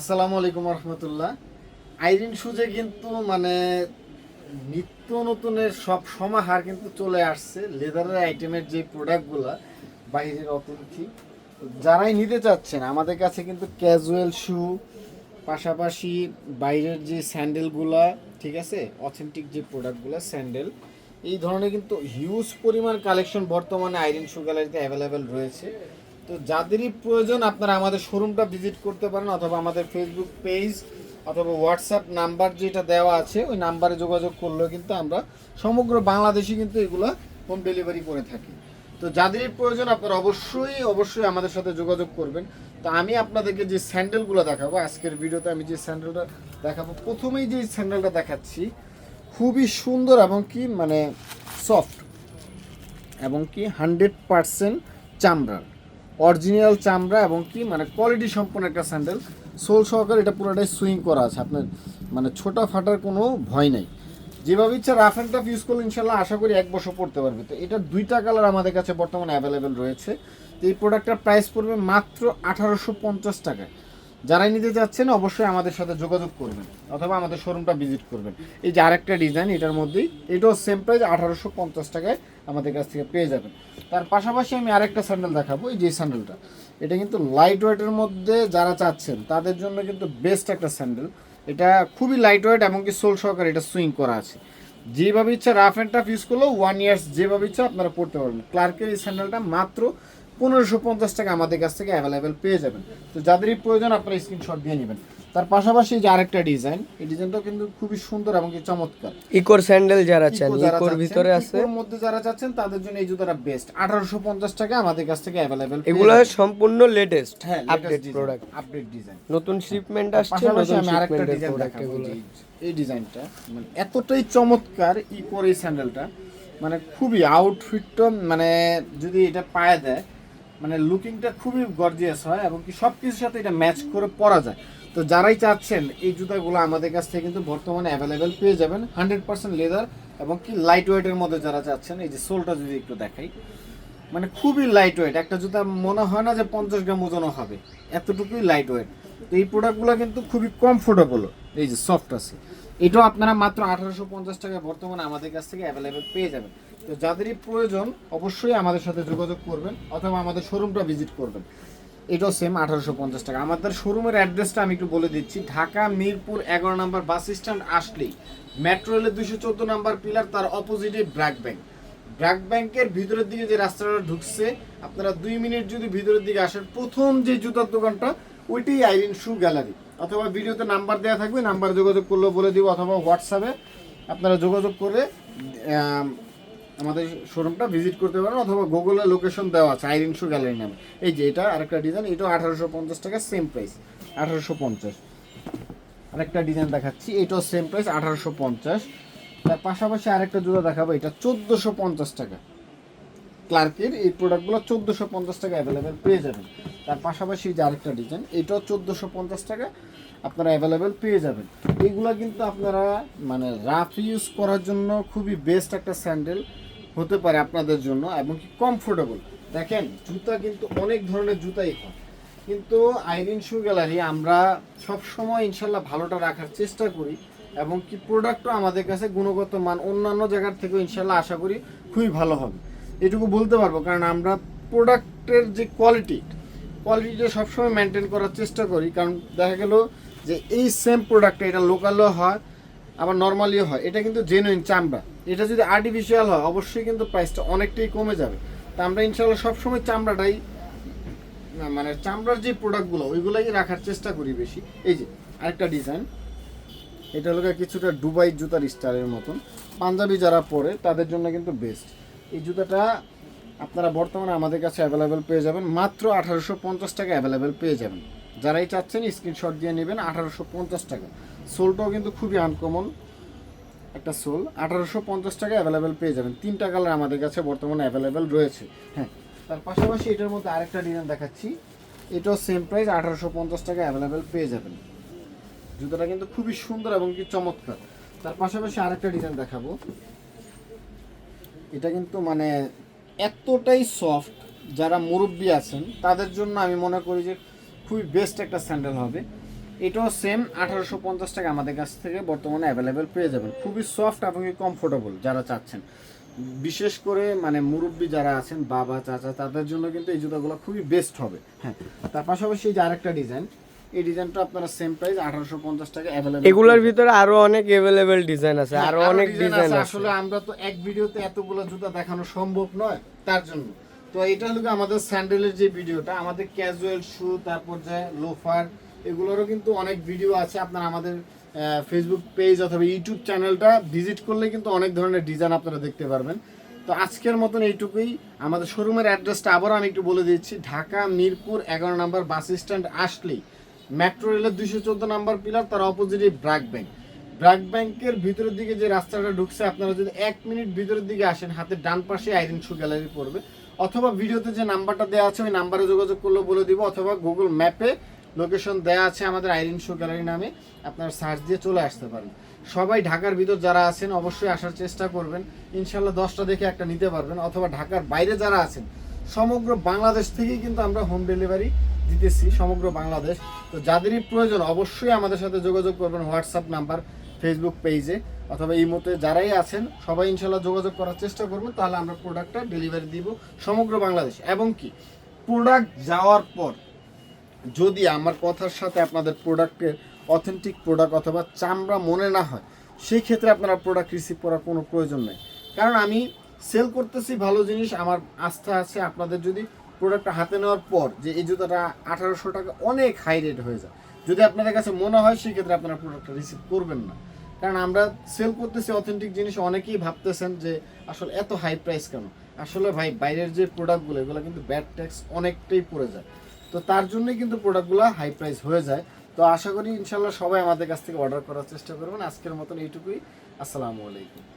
আসসালামু আলাইকুম রহমতুল্লাহ। আইরিন সুজে কিন্তু মানে নিত্য নতুনের সব সমাহার কিন্তু চলে আসছে। লেদারের আইটেমের যে প্রোডাক্টগুলো বাইরের অতিথি যারাই নিতে চাচ্ছেন, আমাদের কাছে কিন্তু ক্যাজুয়াল শু, পাশাপাশি বাইরের যে স্যান্ডেলগুলা, ঠিক আছে, অথেন্টিক যে প্রোডাক্টগুলো, স্যান্ডেল, এই ধরনের কিন্তু হিউজ পরিমাণ কালেকশন বর্তমানে আইরিন শু গ্যালারিতে অ্যাভেলেবেল রয়েছে। তো যাদেরই প্রয়োজন আপনারা আমাদের শোরুমটা ভিজিট করতে পারেন অথবা আমাদের ফেসবুক পেজ অথবা হোয়াটসঅ্যাপ নাম্বার যেটা দেওয়া আছে, ওই নাম্বারে যোগাযোগ করলেও কিন্তু আমরা সমগ্র বাংলাদেশে কিন্তু এগুলো হোম ডেলিভারি করে থাকি। তো যাদেরই প্রয়োজন আপনারা অবশ্যই অবশ্যই আমাদের সাথে যোগাযোগ করবেন। তো আমি আপনাদেরকে যে স্যান্ডেলগুলো দেখাবো, আজকের ভিডিওতে আমি যে স্যান্ডেলটা দেখাবো, প্রথমেই যে স্যান্ডেলটা দেখাচ্ছি, খুবই সুন্দর এবং কি মানে সফট এবং কি হান্ড্রেড পারসেন্ট চামড়ার। অরিজিনাল চামড়া এবং কি মানে কোয়ালিটি সম্পন্ন একটা স্যান্ডেল সোল সহকারে এটা পুরোটাই সুইং করা আছে। আপনার মানে ছোটা ফাটার কোনো ভয় নাই। যেভাবে ইচ্ছা রাফ অ্যান্ড টাফ ইউজ করলে ইনশাল্লাহ আশা করি এক বছর পড়তে পারবে। তো এটা দুইটা কালার আমাদের কাছে বর্তমানে অ্যাভেলেবেল রয়েছে। তো এই প্রোডাক্টটার প্রাইস পড়বে মাত্র আঠারোশো পঞ্চাশ টাকায়। যারাই নিতে চাচ্ছেন অবশ্যই আমাদের সাথে যোগাযোগ করবেন অথবা আমাদের শোরুমটা ভিজিট করবেন। এই যে আরেকটা ডিজাইন, এটার মধ্যেই এটাও সেম প্রাইস আঠারোশো পঞ্চাশ টাকায় আমাদের কাছ থেকে পেয়ে যাবেন। তার পাশাপাশি আমি আরেকটা স্যান্ডেল দেখাবো, এই যে স্যান্ডেলটা এটা কিন্তু লাইট ওয়েটের মধ্যে যারা চাচ্ছেন, তাদের জন্য কিন্তু বেস্ট একটা স্যান্ডেল এটা খুবই লাইট ওয়েট এমনকি সোল সহকারে এটা সুইং করা আছে। যেভাবে ইচ্ছা রাফ অ্যান্ড টাফ ইউজ করলেও ওয়ান ইয়ার্স যেভাবে ইচ্ছা আপনারা পড়তে পারবেন। ক্লার্কের এই স্যান্ডেলটা মাত্র পনেরোশো পঞ্চাশ টাকা আমাদের কাছ থেকে অ্যাভেলেবেল পেয়ে যাবেন। তো যাদেরই প্রয়োজন আপনারা স্ক্রিনশট দিয়ে নেবেন। তার পাশাপাশি যে আরেকটা ডিজাইন এই ডিজাইনটাও কিন্তু খুবই সুন্দর এবং কি চমৎকার। ইকোর স্যান্ডেল যারা চান ইকোর ভিতরে আছে। ইকোর মধ্যে যারা চাচ্ছেন তাদের জন্য এই জুতাটা বেস্ট আঠারোশো পঞ্চাশ টাকা আমাদের কাছ থেকে অ্যাভেলেবেল এগুলো সম্পূর্ণ লেটেস্ট হ্যাঁ আপডেট প্রোডাক্ট আপডেট ডিজাইন নতুন শিপমেন্ট আসছে নতুন আমি আরেকটা ডিজাইন দেখাবো এই ডিজাইনটা মানে এতটাই চমৎকার ইকোর এই স্যান্ডেলটা মানে খুবই আউটফিটটা মানে যদি এটা পায়ে দেয় মানে লুকিংটা খুবই গর্জিয়াস হয় এবং কি সব কিছুর সাথে এটা ম্যাচ করে পরা যায়। তো যারাই চাচ্ছেন, এই জুতাগুলো আমাদের কাছ থেকে কিন্তু বর্তমানে অ্যাভেলেবেল পেয়ে যাবেন। হান্ড্রেড পার্সেন্ট লেদার এবং কি লাইট ওয়েটের মধ্যে যারা চাচ্ছেন, এই যে সোলটা যদি একটু দেখাই। মানে খুবই লাইট ওয়েট একটা জুতা মনে হয় না যে পঞ্চাশ গ্রাম ওজনও হবে। এতটুকুই লাইট ওয়েট তো এই প্রোডাক্টগুলো কিন্তু খুবই কমফোর্টেবল এই যে সফট আছে। এটাও আপনারা মাত্র আঠারোশো পঞ্চাশ টাকা বর্তমানে আমাদের কাছ থেকে অ্যাভেলেবেল পেয়ে যাবেন। তো যাদেরই প্রয়োজন, অবশ্যই আমাদের সাথে যোগাযোগ করবেন অথবা আমাদের শোরুমটা ভিজিট করবেন। এটাও সেম আঠারোশো পঞ্চাশ টাকা। আমাদের শোরুমের অ্যাড্রেসটা আমি একটু বলে দিচ্ছি। ঢাকা, মিরপুর, এগারো নম্বর বাস স্ট্যান্ড আসলেই। মেট্রো রেলের দুশো চোদ্দ নম্বর পিলার তার অপোজিটে ব্র্যাক ব্যাংক। ব্র্যাক ব্যাংকের ভিতরের দিকে যে রাস্তাটা ঢুকছে, আপনারা দুই মিনিট যদি ভিতরের দিকে আসেন, প্রথম যে জুতার দোকানটা ওইটাই আইরিন শু গ্যালারি। অথবা ভিডিওতে নাম্বার দেওয়া থাকবে, নাম্বার যোগাযোগ করলেও বলে দিব, অথবা হোয়াটসঅ্যাপে আপনারা যোগাযোগ করে আমাদের শোরুমটা ভিজিট করতে পারেন, অথবা গুগলে লোকেশন দেওয়া আছে, আইরিন শু গ্যালারি নামে। এই যে এটা, আরেকটা ডিজাইন এটাও আঠারোশো পঞ্চাশ টাকা সেম প্রাইস আঠারোশো পঞ্চাশ। আরেকটা ডিজাইন দেখাচ্ছি, এটাও সেম প্রাইস আঠারোশো পঞ্চাশ। তার পাশাপাশি আরেকটা জুতো দেখাবো, এটা চোদ্দোশো পঞ্চাশ টাকা। ক্লার্কের এই প্রোডাক্টগুলো চোদ্দোশো পঞ্চাশ টাকা অ্যাভেলেবেল পেয়ে যাবেন। তার পাশাপাশি যে আরেকটা ডিজাইন এটাও চোদ্দোশো পঞ্চাশ টাকা আপনারা অ্যাভেলেবেল পেয়ে যাবেন। এইগুলো কিন্তু আপনারা মানে রাফ ইউজ করার জন্য খুবই বেস্ট একটা স্যান্ডেল হতে পারে আপনাদের জন্য এবং কি কমফোর্টেবল দেখেন, জুতা কিন্তু অনেক ধরনের জুতাই হয়। কিন্তু আইরিন শু গ্যালারি আমরা সব সময় ইনশাল্লাহ ভালোটা রাখার চেষ্টা করি এবং কি প্রোডাক্টও আমাদের কাছে গুণগত মান অন্যান্য জায়গার থেকেও ইনশাল্লাহ আশা করি খুবই ভালো হবে। এটুকু বলতে পারব, কারণ আমরা প্রোডাক্টের যে কোয়ালিটি, কোয়ালিটিটা সবসময় মেনটেন করার চেষ্টা করি। কারণ দেখা গেল যে এই সেম প্রোডাক্টটা এটা লোকালও হয়, আবার নর্মালিও হয়। এটা কিন্তু জেনুইন চামড়া। এটা যদি আর্টিফিশিয়াল হয়, অবশ্যই কিন্তু প্রাইসটা অনেকটাই কমে যাবে। তা আমরা ইনশাল্লাহ সবসময় চামড়াটাই মানে চামড়ার যে প্রোডাক্টগুলো ওইগুলোই রাখার চেষ্টা করি বেশি। এই যে, আরেকটা ডিজাইন এটা হলো কিছুটা ডুবাই জুতার স্টাইলের মতন। পাঞ্জাবি যারা পরে, তাদের জন্য কিন্তু বেস্ট এই জুতাটা আপনারা বর্তমানে আমাদের কাছে অ্যাভেলেবেল পেয়ে যাবেন। মাত্র আঠারোশো পঞ্চাশ টাকা অ্যাভেলেবেল পেয়ে যাবেন। যারাই চাচ্ছেন স্ক্রিনশট দিয়ে নেবেন আঠারোশো পঞ্চাশ টাকা। সোলটাও কিন্তু খুবই আনকমন একটা সোল। আঠারোশো পঞ্চাশ টাকা অ্যাভেলেবেল পেয়ে যাবেন। তিনটা কালার আমাদের কাছে বর্তমানে অ্যাভেলেবেল রয়েছে। হ্যাঁ তার পাশাপাশি এটার মধ্যে আরেকটা ডিজাইন দেখাচ্ছি। এটাও সেম প্রাইস আঠারোশো পঞ্চাশ টাকা অ্যাভেলেবেল পেয়ে যাবেন। জুতোটা কিন্তু খুবই সুন্দর এবং কি চমৎকার। তার পাশাপাশি আরেকটা ডিজাইন দেখাবো। এটা কিন্তু মানে এতটাই সফট যারা মুরব্বী আছেন, তাদের জন্য আমি মনে করি যে খুবই বেস্ট একটা স্যান্ডেল হবে। এটাও সেম আঠারোশো পঞ্চাশ টাকা আমাদের কাছ থেকে বর্তমানে অ্যাভেলেবেল পেয়ে যাবেন। খুবই সফট এবং কমফোর্টেবল যারা চাচ্ছেন। বিশেষ করে মানে মুরব্বী যারা আছেন, বাবা, চাচা, তাদের জন্য কিন্তু এই জুতাগুলো খুবই বেস্ট হবে। হ্যাঁ তার পাশাপাশি যে আরেকটা ডিজাইন এই ডিজাইনটা আপনারা সেম প্রাইস আঠারোশো পঞ্চাশ টাকা অ্যাভেলেবেল এগুলোর ভিতরে আরও অনেক অ্যাভেলেবেল ডিজাইন আছে হ্যাঁ, আরও অনেক ডিজাইন আছে। আসলে আমরা তো এক ভিডিওতে এতগুলো জুতা দেখানো সম্ভব নয় তার জন্য। তো এটা হলো আমাদের স্যান্ডেলের যে ভিডিওটা আমাদের ক্যাজুয়াল শু তারপর যে লোফার এগুলোরও কিন্তু অনেক ভিডিও আছে। আপনারা আমাদের ফেসবুক পেজ অথবা ইউটিউব চ্যানেলটা ভিজিট করলে কিন্তু অনেক ধরনের ডিজাইন আপনারা দেখতে পারবেন। তো আজকের মতন এইটুকুই। আমাদের শোরুমের অ্যাড্রেসটা আবারও আমি একটু বলে দিচ্ছি। ঢাকা মিরপুর এগারো নম্বর বাস স্ট্যান্ড আসলেই মেট্রো রেলের দুইশো চোদ্দ নাম্বার পিলার, তার অপোজিটে ব্র্যাক ব্যাংক। ব্র্যাক ব্যাংকের ভিতরের দিকে যে রাস্তাটা ঢুকছে, আপনারা যদি এক মিনিট ভিতরের দিকে আসেন, হাতের ডান পাশে আইরিন শু গ্যালারি পড়বে। অথবা ভিডিওতে যে নাম্বারটা দেওয়া আছে, ওই নাম্বারে যোগাযোগ করলে বলে দিব, অথবা গুগল ম্যাপে লোকেশন দেওয়া আছে আমাদের আইরিন শো গ্যালারি নামে, আপনারা সার্চ দিয়ে চলে আসতে পারেন। সবাই ঢাকার ভিতর যারা আছেন, অবশ্যই আসার চেষ্টা করবেন। ইনশাল্লাহ দশটা দেখে একটা নিতে পারবেন, অথবা ঢাকার বাইরে যারা আছেন, সমগ্র বাংলাদেশ থেকেই কিন্তু আমরা হোম ডেলিভারি দিতেছি সমগ্র বাংলাদেশ। তো যাদেরই প্রয়োজন অবশ্যই আমাদের সাথে যোগাযোগ করবেন হোয়াটসঅ্যাপ নাম্বার ফেসবুক পেজে অথবা এই মতে যারাই আছেন, সবাই ইনশাল্লাহ যোগাযোগ করার চেষ্টা করবেন। তাহলে আমরা প্রোডাক্টটা ডেলিভারি দিব সমগ্র বাংলাদেশ। এবং কি? প্রোডাক্ট যাওয়ার পর যদি আমার কথার সাথে আপনাদের প্রোডাক্টের অথেন্টিক প্রোডাক্ট অথবা চামড়া মনে না হয় সেই ক্ষেত্রে আপনারা প্রোডাক্ট রিসিভ করার কোনো প্রয়োজন নেই। কারণ আমি সেল করতেছি ভালো জিনিস, আমার আস্থা আছে। আপনাদের যদি প্রোডাক্টটা হাতে নেওয়ার পর যে এই জুতাটা আঠারোশো টাকা অনেক হাই রেট হয়ে যায়। যদি আপনাদের কাছে মনে হয় সেই ক্ষেত্রে আপনারা প্রোডাক্টটা রিসিভ করবেন না। কারণ আমরা সেল করতেছি অথেন্টিক জিনিস, অনেকেই ভাবতেছেন যে আসলে এত হাই প্রাইস কেন? আসলে ভাই, বাইরের যে প্রোডাক্টগুলো এগুলো কিন্তু ব্যাড ট্যাক্স অনেকটাই পড়ে যায়। তো তার জন্যই কিন্তু প্রোডাক্টগুলো হাই প্রাইস হয়ে যায়। তো আশা করি ইনশাল্লাহ সবাই আমাদের কাছ থেকে অর্ডার করার চেষ্টা করবেন। আজকের মতন এইটুকুই। আসসালামু আলাইকুম।